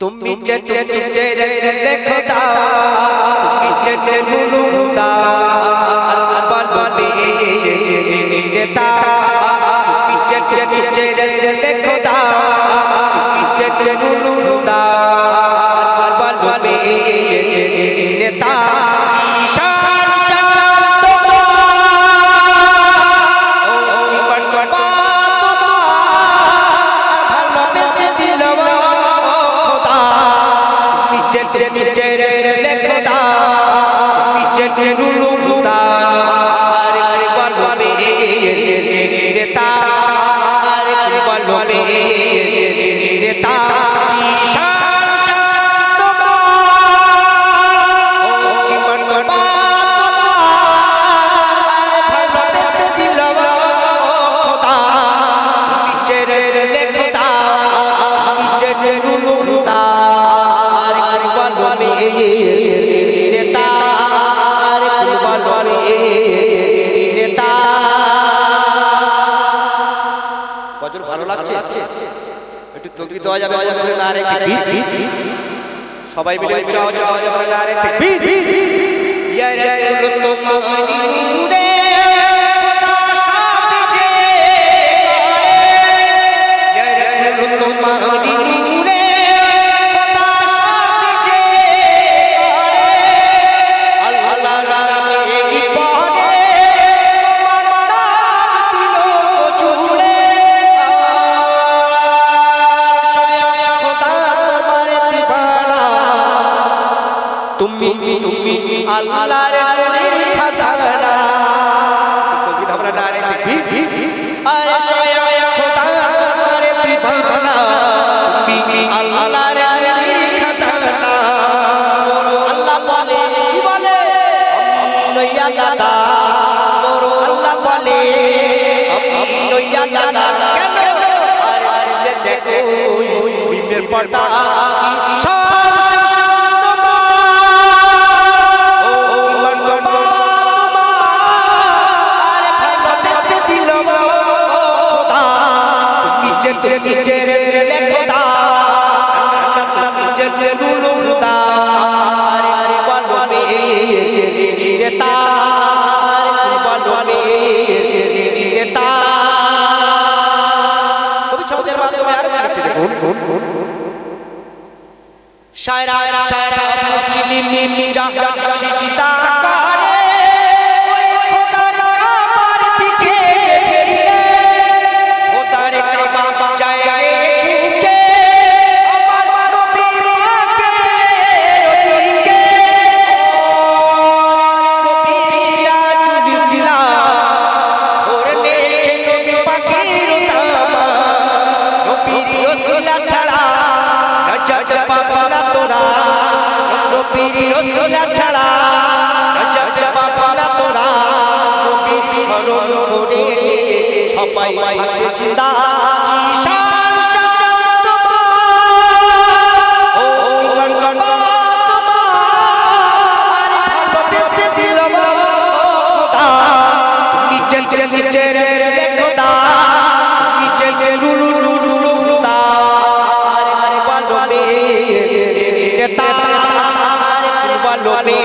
তুমি যে তুমি যে খোদা তুমি যে যে বল বলে নেতা তুমি যে তুমি যে নিচে নিচে রে খোদা নিচে নুলু একটু তকবি দেওয়া যাবে বলে না রে সবাই মিলে চাও চাও না রে তাকবীর ইয়া রাসূল তোমারি তুমি তুমি আল্লাহর নূরের খাজানা। তুমি আমরা নারে দেখবি আরে স্বয়ং খোদা তোমার দিবানা। তুমি আল্লাহর নূরের খাজানা। মোর আল্লাহ বলে কি বলে নইয়া দাদা মোর আল্লাহ বলে নইয়া দাদা কেন? আরে দেখো বিমের পর্দা। আর কিছু দেখুন শায়রা শায়রা মুসলিম সবাই থাকে জিন্দা ঈশান শান তোমার ও মর্তবা তোমার ভালোবেসে দিল খোদা। নিচে নিচে রে খোদা। নিচে লুলু লুলু লুলুদা আরে আরে বলবে নেতা আরে আরে বলবে